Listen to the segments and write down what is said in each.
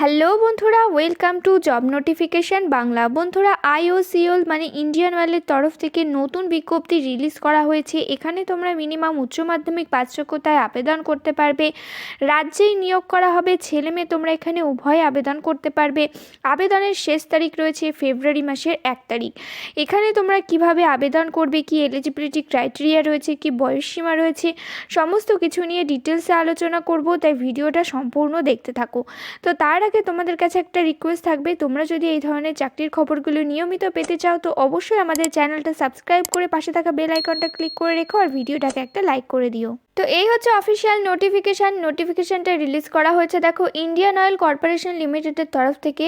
Hello বন্ধুরা welcome to job notification Bangla. বন্ধুরা IOCL মানে ইন্ডিয়ান অয়েলের তরফ থেকে নতুন বিজ্ঞপ্তি রিলিজ করা হয়েছে। এখানে তোমরা মিনিমাম উচ্চ মাধ্যমিক পাঁচ যোগ্যতায় আবেদন করতে পারবে। রাজ্যেই নিয়োগ করা হবে, ছেলে মেয়ে তোমরা এখানে উভয় আবেদন করতে পারবে। আবেদনের শেষ তারিখ রয়েছে ফেব্রুয়ারি মাসের এক তারিখ। এখানে তোমরা কীভাবে আবেদন করবে, কি এলিজিবিলিটি ক্রাইটেরিয়া রয়েছে, কি বয়সসীমা রয়েছে, সমস্ত কিছু নিয়ে ডিটেলসে আলোচনা করব। তাই ভিডিওটা সম্পূর্ণ দেখতে থাকো। তো তার আগে তোমাদের কাছে একটা রিকোয়েস্ট থাকবে, তোমরা যদি এই ধরনের চাকরির খবরগুলো নিয়মিত পেতে চাও, তো অবশ্যই আমাদের চ্যানেলটা সাবস্ক্রাইব করে পাশে থাকা বেল আইকনটা ক্লিক করে রেখো আর ভিডিওটাকে একটা লাইক করে দিও। তো এই হচ্ছে অফিসিয়াল নোটিফিকেশান নোটিফিকেশানটা রিলিজ করা হয়েছে। দেখো ইন্ডিয়ান অয়েল কর্পোরেশন লিমিটেডের তরফ থেকে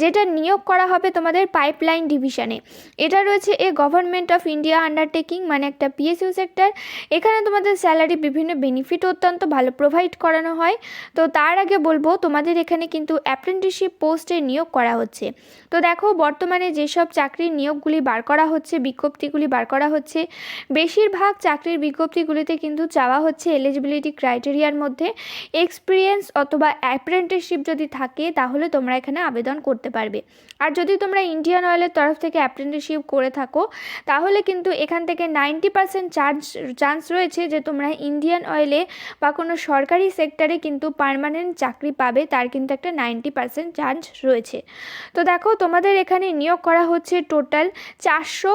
যেটা নিয়োগ করা হবে তোমাদের পাইপলাইন ডিভিশনে এটা রয়েছে a government of India undertaking মানে একটা পিএসইউ সেক্টর এখানে তোমাদের স্যালারি বিভিন্ন বেনিফিট অত্যন্ত ভালো প্রোভাইড করানো হয়। তো তার আগে বলব, তোমাদের এখানে কিন্তু অ্যাপ্রেন্টিসশিপ পোস্টে নিয়োগ করা হচ্ছে। তো দেখো, বর্তমানে যেসব চাকরির নিয়োগগুলি বার করা হচ্ছে, বিজ্ঞপ্তিগুলি বার করা হচ্ছে, বেশিরভাগ চাকরির বিজ্ঞপ্তিগুলিতে কিন্তু চাওয়া হচ্ছে এলিজিবিলিটি ক্রাইটেরিয়ার মধ্যে। এক্সপিরিয়েন্স অথবা অ্যাপ্রেন্টিসশিপ যদি থাকে, তাহলে তোমরা এখানে আবেদন করতে পারবে। আর যদি তোমরা ইন্ডিয়ান অয়েলের তরফ থেকে অ্যাপ্রেন্টিসশিপ করে থাকো, তাহলে কিন্তু এখান থেকে নাইনটি পার্সেন্ট চান্স চান্স রয়েছে যে তোমরা ইন্ডিয়ান অয়েলে বা কোনো সরকারি সেক্টরে কিন্তু পার্মানেন্ট চাকরি পাবে, তার কিন্তু একটা নাইনটি পার্সেন্ট চান্স রয়েছে। তো দেখো, তোমাদের এখানে নিয়োগ করা হচ্ছে টোটাল চারশো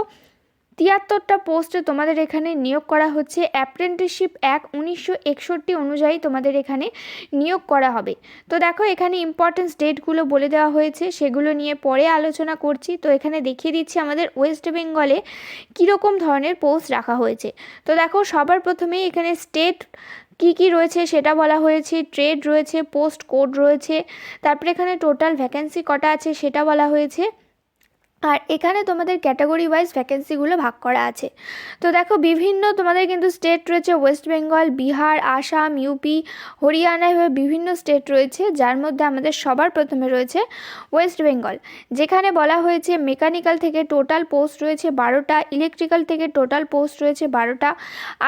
তিয়াত্তরটা পোস্টে তোমাদের এখানে নিয়োগ করা হচ্ছে। অ্যাপ্রেন্টিসশিপ এক, উনিশশো একষট্টি অনুযায়ী তোমাদের এখানে নিয়োগ করা হবে। তো দেখো, এখানে ইম্পর্টেন্স ডেটগুলো বলে দেওয়া হয়েছে, সেগুলো নিয়ে পরে আলোচনা করছি। তো এখানে দেখিয়ে দিচ্ছি আমাদের ওয়েস্ট বেঙ্গলে কীরকম ধরনের পোস্ট রাখা হয়েছে। তো দেখো, সবার প্রথমেই এখানে স্টেট কি কি রয়েছে সেটা বলা হয়েছে ট্রেড রয়েছে পোস্ট কোড রয়েছে, তারপরে এখানে টোটাল ভ্যাকেন্সি কটা আছে সেটা বলা হয়েছে। আর এখানে তোমাদের ক্যাটাগরি ওয়াইজ ভ্যাকেন্সিগুলো ভাগ করা আছে। তো দেখো, বিভিন্ন তোমাদের কিন্তু স্টেট রয়েছে ওয়েস্ট বেঙ্গল বিহার আসাম ইউপি হরিয়ানা এভাবে বিভিন্ন স্টেট রয়েছে, যার মধ্যে আমাদের সবার প্রথমে রয়েছে ওয়েস্ট বেঙ্গল যেখানে বলা হয়েছে মেকানিক্যাল থেকে টোটাল পোস্ট রয়েছে বারোটা ইলেকট্রিক্যাল থেকে টোটাল পোস্ট রয়েছে বারোটা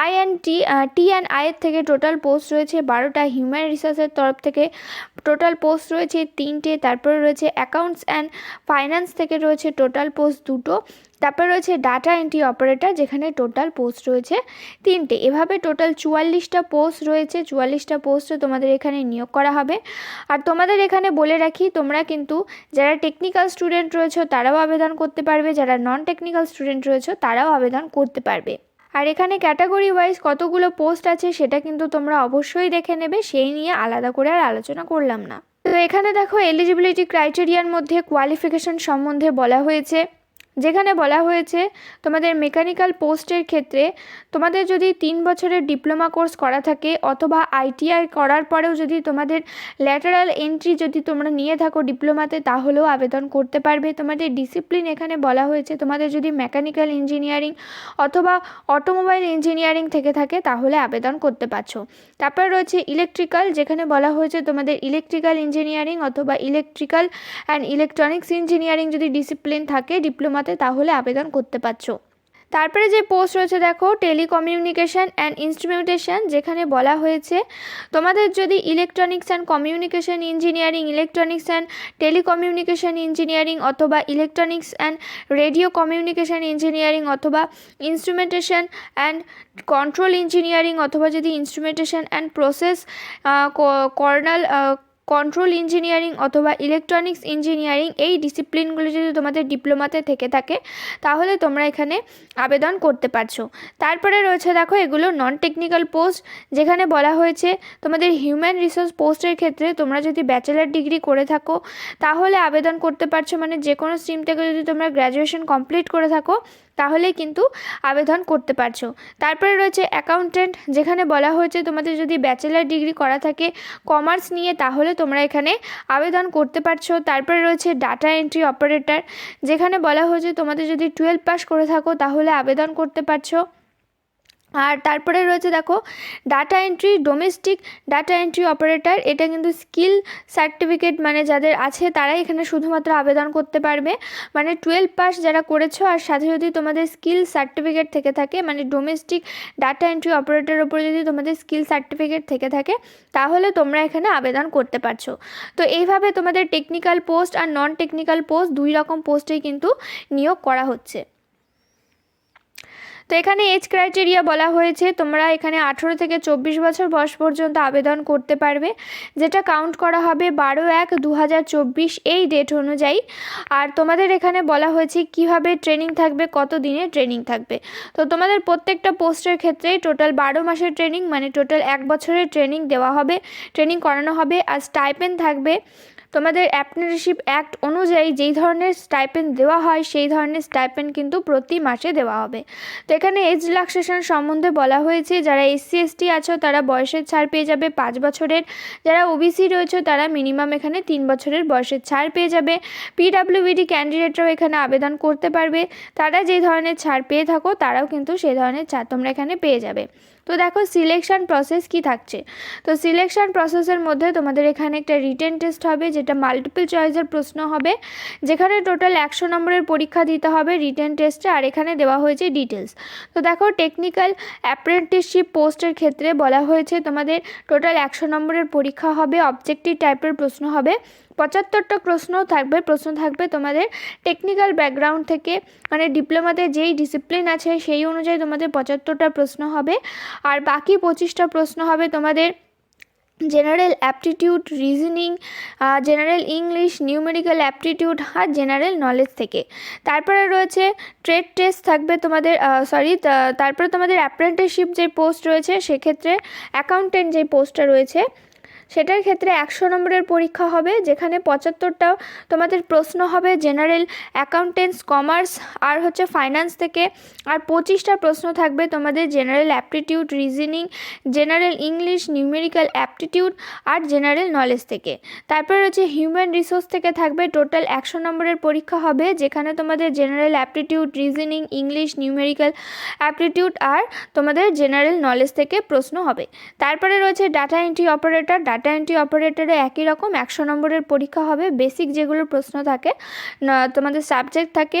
I and T T and আইয়ের থেকে টোটাল পোস্ট রয়েছে বারোটা হিউম্যান রিসোর্সের তরফ থেকে টোটাল পোস্ট রয়েছে তিনটে, তারপরে রয়েছে অ্যাকাউন্টস অ্যান্ড ফাইন্যান্স থেকে রয়েছে টোটাল পোস্ট দুটো। তারপরে রয়েছে ডাটা এন্ট্রি অপারেটর, যেখানে টোটাল পোস্ট রয়েছে তিনটে। এভাবে টোটাল চুয়াল্লিশটা পোস্ট রয়েছে, চুয়াল্লিশটা পোস্টে তোমাদের এখানে নিয়োগ করা হবে। আর তোমাদের এখানে বলে রাখি, তোমরা কিন্তু যারা টেকনিক্যাল স্টুডেন্ট রয়েছে, তারাও আবেদন করতে পারবে। যারা নন টেকনিক্যাল স্টুডেন্ট রয়েছে, তারাও আবেদন করতে পারবে। আর এখানে ক্যাটাগরি ওয়াইজ কতগুলো পোস্ট আছে, সেটা কিন্তু তোমরা অবশ্যই দেখে নেবে। সেই নিয়ে আলাদা করে আর আলোচনা করলাম না। তো এখানে দেখো এলিজিবিলিটি ক্রাইটেরিয়ার মধ্যে কোয়ালিফিকেশন সম্বন্ধে বলা হয়েছে। যেখানে বলা হয়েছে, তোমাদের মেকানিক্যাল পোস্টের ক্ষেত্রে তোমাদের যদি তিন বছরের ডিপ্লোমা কোর্স করা থাকে অথবা আইটিআই করার পরেও যদি তোমাদের ল্যাটারাল এন্ট্রি যদি তোমরা নিয়ে থাকো ডিপ্লোমাতে তাহলেও আবেদন করতে পারবে। তোমাদের ডিসিপ্লিন এখানে বলা হয়েছে, তোমাদের যদি মেকানিক্যাল ইঞ্জিনিয়ারিং অথবা অটোমোবাইল ইঞ্জিনিয়ারিং থেকে থাকে, তাহলে আবেদন করতে পারছ। তারপর রয়েছে ইলেকট্রিক্যাল যেখানে বলা হয়েছে তোমাদের ইলেকট্রিক্যাল ইঞ্জিনিয়ারিং অথবা ইলেকট্রিক্যাল অ্যান্ড ইলেকট্রনিক্স ইঞ্জিনিয়ারিং যদি ডিসিপ্লিন থাকে ডিপ্লোমা তাহলে আবেদন করতে পারছ। তারপরে যে পোস্ট রয়েছে, দেখো টেলিকমিউনিকেশান অ্যান্ড ইনস্ট্রুমেন্টেশন যেখানে বলা হয়েছে, তোমাদের যদি electronics and communication engineering electronics and telecommunication engineering অথবা electronics and radio communication engineering অথবা ইনস্ট্রুমেন্টেশন অ্যান্ড কন্ট্রোল ইঞ্জিনিয়ারিং অথবা যদি instrumentation and process kernel control engineering অথবা ইলেকট্রনিক্স ইঞ্জিনিয়ারিং এই ডিসিপ্লিনগুলো যদি তোমাদের ডিপ্লোমাতে থেকে থাকে, তাহলে তোমরা এখানে আবেদন করতে পারছ। তারপরে রয়েছে দেখো এগুলো নন টেকনিক্যাল পোস্ট যেখানে বলা হয়েছে তোমাদের হিউম্যান রিসোর্স পোস্টের ক্ষেত্রে তোমরা যদি ব্যাচেলার ডিগ্রি করে থাকো, তাহলে আবেদন করতে পারছ মানে যে কোনো স্ট্রিম থেকে যদি তোমরা গ্র্যাজুয়েশন কমপ্লিট করে থাকো তাহলেই কিন্তু আবেদন করতে পারছ। তারপরে রয়েছে অ্যাকাউন্টেন্ট যেখানে বলা হয়েছে তোমাদের যদি ব্যাচেলার ডিগ্রি করা থাকে কমার্স নিয়ে, তাহলে তোমরা এখানে আবেদন করতে পারছ। তারপরে রয়েছে ডাটা এন্ট্রি অপারেটর যেখানে বলা হয়েছে তোমাদের যদি টুয়েলভ পাস করে থাকো তাহলে আবেদন করতে পারছ। আর তারপরে রয়েছে দেখো data entry domestic data entry operator এটা কিন্তু স্কিল সার্টিফিকেট মানে যাদের আছে তারাই এখানে শুধুমাত্র আবেদন করতে পারবে। মানে টুয়েলভ পাস যারা করেছ আর সাথে যদি তোমাদের স্কিল সার্টিফিকেট থেকে থাকে মানে ডোমেস্টিক ডাটা এন্ট্রি অপারেটরের ওপরে যদি তোমাদের স্কিল সার্টিফিকেট থেকে থাকে, তাহলে তোমরা এখানে আবেদন করতে পারছ। তো এইভাবে তোমাদের টেকনিক্যাল পোস্ট আর নন টেকনিক্যাল পোস্ট দুই রকম পোস্টেই কিন্তু নিয়োগ করা হচ্ছে। তো এখানে এজ ক্রাইটেরিয়া বলা হয়েছে। তোমরা এখানে আঠেরো থেকে চব্বিশ বছর বয়স পর্যন্ত আবেদন করতে পারবে। যেটা কাউন্ট করা হবে বারো এক দু এই ডেট অনুযায়ী। আর তোমাদের এখানে বলা হয়েছে কীভাবে ট্রেনিং থাকবে, কত দিনে ট্রেনিং থাকবে। তো তোমাদের প্রত্যেকটা পোস্টের ক্ষেত্রেই টোটাল বারো মাসের ট্রেনিং মানে টোটাল এক বছরের ট্রেনিং দেওয়া হবে। ট্রেনিং করানো হবে আর স্টাইপেন থাকবে তোমাদের অ্যাপ্রেন্টিসশিপ অ্যাক্ট অনুযায়ী যেই ধরনের স্টাইপেন্ড দেওয়া হয়, সেই ধরনের স্টাইপেন্ড কিন্তু প্রতি মাসে দেওয়া হবে। তো এখানে এজ রিল্যাক্সেশন সম্বন্ধে বলা হয়েছে, যারা এসসি এসটি আছো, তারা বয়সের ছাড় পেয়ে যাবে পাঁচ বছরের। যারা ওবিসি রয়েছে, তারা মিনিমাম এখানে তিন বছরের বয়সের ছাড় পেয়ে যাবে। পিডাব্লিউবিডি ক্যান্ডিডেটরাও এখানে আবেদন করতে পারবে। তারা যেই ধরনের ছাড় পেয়ে থাকো, তারাও কিন্তু সেই ধরনের ছাড় তোমরা এখানে পেয়ে যাবে। তো দেখো সিলেকশন প্রসেস কি থাকছে? তো সিলেকশন প্রসেসের মধ্যে তোমাদের এখানে একটা রিটেন টেস্ট হবে, যেটা মাল্টিপল চয়েসের প্রশ্ন হবে। যেখানে টোটাল একশো নম্বরের পরীক্ষা দিতে হবে রিটেন টেস্টে আর এখানে দেওয়া হয়েছে ডিটেলস তো দেখো টেকনিক্যাল অ্যাপ্রেন্টিসশিপ পোস্টের ক্ষেত্রে বলা হয়েছে তোমাদের টোটাল একশো নম্বরের পরীক্ষা হবে অবজেক্টিভ টাইপের প্রশ্ন হবে। পঁচাত্তরটা প্রশ্ন থাকবে প্রশ্ন থাকবে তোমাদের টেকনিক্যাল ব্যাকগ্রাউন্ড থেকে মানে ডিপ্লোমাতে যেই ডিসিপ্লিন আছে সেই অনুযায়ী তোমাদের পঁচাত্তরটা প্রশ্ন হবে। আর বাকি পঁচিশটা প্রশ্ন হবে তোমাদের general aptitude reasoning general English numerical aptitude আর জেনারেল নলেজ থেকে। তারপরে রয়েছে ট্রেড টেস্ট থাকবে তোমাদের সরি তারপরে তোমাদের অ্যাপ্রেন্টিসশিপ যে পোস্ট রয়েছে, সেক্ষেত্রে অ্যাকাউন্টেন্ট যে পোস্টটা রয়েছে সেটার ক্ষেত্রে একশো নম্বরের পরীক্ষা হবে, যেখানে পঁচাত্তরটা তোমাদের প্রশ্ন হবে, জেনারেল অ্যাকাউন্টেন্টস, কমার্স আর হচ্ছে ফাইন্যান্স থেকে। আর পঁচিশটা প্রশ্ন থাকবে তোমাদের, general aptitude, reasoning, general English, numerical aptitude আর জেনারেল নলেজ থেকে। তারপরে রয়েছে হিউম্যান রিসোর্স থেকে থাকবে, টোটাল একশো নম্বরের পরীক্ষা হবে, যেখানে তোমাদের general aptitude, reasoning, English, numerical aptitude আর তোমাদের জেনারেল নলেজ থেকে প্রশ্ন হবে। তারপরে রয়েছে data entry operator data entry অপারেটারে একই রকম একশো নম্বরের পরীক্ষা হবে। বেসিক যেগুলো প্রশ্ন থাকে তোমাদের সাবজেক্ট থাকে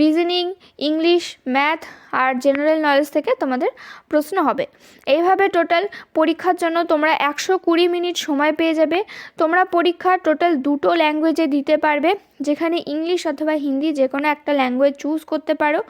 রিজনিং ইংলিশ ম্যাথ আর জেনারেল নলেজ থেকে তোমাদের প্রশ্ন হবে। এইভাবে টোটাল পরীক্ষার জন্য তোমরা একশো কুড়ি মিনিট সময় পেয়ে যাবে। তোমরা পরীক্ষা টোটাল দুটো ল্যাঙ্গুয়েজে দিতে পারবে, যেখানে ইংলিশ অথবা হিন্দি যে কোনো একটা ল্যাঙ্গুয়েজ চুজ করতে পারো।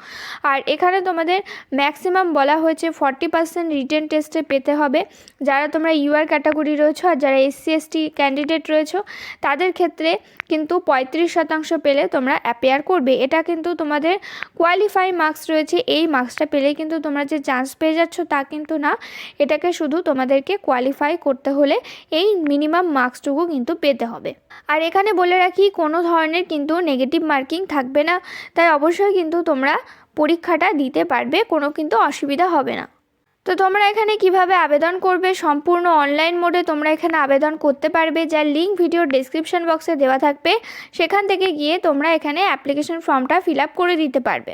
আর এখানে তোমাদের ম্যাক্সিমাম বলা হয়েছে ফর্টি পার্সেন্ট রিটেন টেস্টে পেতে হবে। যারা তোমরা ইউআর ক্যাটাগরি রয়েছো আর যারা এসসি এসটি ক্যান্ডিডেট রয়েছো, তাদের ক্ষেত্রে কিন্তু পঁয়ত্রিশ শতাংশ পেলে তোমরা অ্যাপেয়ার করবে। এটা কিন্তু তোমাদের কোয়ালিফাই মার্কস রয়েছে, এই মার্কসটা পেলেই কিন্তু তোমরা যে চান্স পেয়ে যাচ্ছ তা কিন্তু না। এটাকে শুধু তোমাদেরকে কোয়ালিফাই করতে হলে এই মিনিমাম মার্কসটুকু কিন্তু পেতে হবে। আর এখানে বলে রাখি, কোনো ধরনের কিন্তু নেগেটিভ মার্কিং থাকবে না। তাই অবশ্যই কিন্তু তোমরা পরীক্ষাটা দিতে পারবে, কোনো কিন্তু অসুবিধা হবে না। তো তোমরা এখানে কীভাবে আবেদন করবে? সম্পূর্ণ অনলাইন মোডে তোমরা এখানে আবেদন করতে পারবে। যার লিঙ্ক ভিডিওর ডিসক্রিপশন বক্সে দেওয়া থাকবে। সেখান থেকে গিয়ে তোমরা এখানে অ্যাপ্লিকেশন ফর্মটা ফিল আপ করে দিতে পারবে।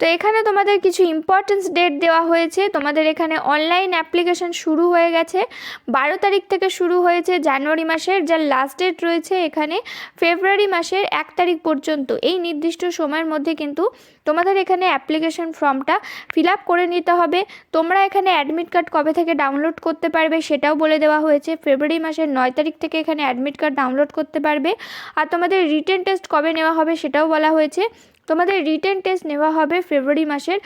তো এখানে তোমাদের কিছু ইম্পর্টেন্স ডেট দেওয়া হয়েছে। তোমাদের এখানে অনলাইন অ্যাপ্লিকেশন শুরু হয়ে গেছে। বারো তারিখ থেকে শুরু হয়েছে জানুয়ারি মাসের। যার লাস্ট ডেট রয়েছে এখানে ফেব্রুয়ারি মাসের এক তারিখ পর্যন্ত। এই নির্দিষ্ট সময়ের মধ্যে কিন্তু তোমাদের এখানে অ্যাপ্লিকেশন ফর্মটা ফিল আপ করে নিতে হবে। তোমরা এখানে অ্যাডমিট কার্ড কবে থেকে ডাউনলোড করতে পারবে সেটাও বলে দেওয়া হয়েছে। ফেব্রুয়ারি মাসের নয় তারিখ থেকে এখানে অ্যাডমিট কার্ড ডাউনলোড করতে পারবে। আর তোমাদের রিটেন টেস্ট কবে নেওয়া হবে সেটাও বলা হয়েছে। তোমাদের রিটেন টেস্ট নেওয়া হবে ফেব্রুয়ারি মাসের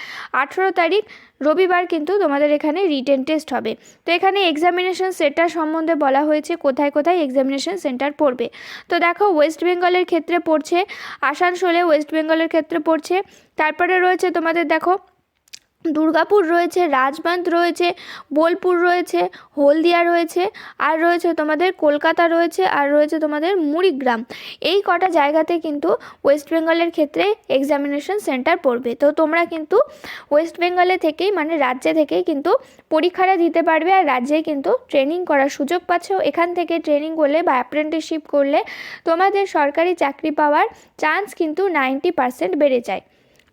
আঠেরো তারিখ। রবিবার কিন্তু তোমাদের এখানে রিটেন টেস্ট হবে। তো এখানে এক্সামিনেশন সেন্টার সম্বন্ধে বলা হয়েছে কোথায় কোথায় এক্সামিনেশন সেন্টার পড়বে। তো দেখো ওয়েস্ট বেঙ্গলের ক্ষেত্রে পড়ছে, আসানসোলে ওয়েস্ট বেঙ্গলের ক্ষেত্রে পড়ছে, তারপরে রয়েছে তোমাদের দেখো দুর্গাপুর রয়েছে রাজবাঁধ রয়েছে, বোলপুর রয়েছে, হলদিয়া রয়েছে, আর রয়েছে তোমাদের কলকাতা রয়েছে, আর রয়েছে তোমাদের মুড়িগ্রাম। এই কটা জায়গাতে কিন্তু ওয়েস্ট বেঙ্গলের ক্ষেত্রে এক্সামিনেশন সেন্টার পড়বে। তো তোমরা কিন্তু ওয়েস্ট বেঙ্গলে থেকেই মানে রাজ্যে থেকেই কিন্তু পরীক্ষাটা দিতে পারবে, আর রাজ্যে কিন্তু ট্রেনিং করার সুযোগ পাচ্ছ। এখান থেকে ট্রেনিং করলে বা অ্যাপ্রেন্টিসশিপ করলে তোমাদের সরকারি চাকরি পাওয়ার চান্স কিন্তু নাইনটি পার্সেন্ট বেড়ে যায়।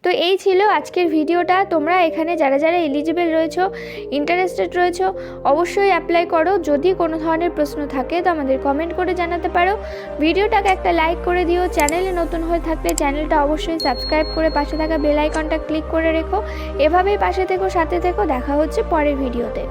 তো এই ছিল আজকের ভিডিওটা। তোমরা এখানে যারা যারা এলিজিবল রয়েছো ইন্টারেস্টেড রয়েছো, অবশ্যই অ্যাপ্লাই করো। যদি কোনো ধরনের প্রশ্ন থাকে তো আমাদের কমেন্ট করে জানাতে পারো। ভিডিওটাকে একটা লাইক করে দিও। চ্যানেলে নতুন হয়ে থাকলে চ্যানেলটা অবশ্যই সাবস্ক্রাইব করে পাশে থাকা বেল আইকনটা ক্লিক করে রেখো। এভাবেই পাশে থেকো, সাথে থেকো। দেখা হচ্ছে পরের ভিডিওতে।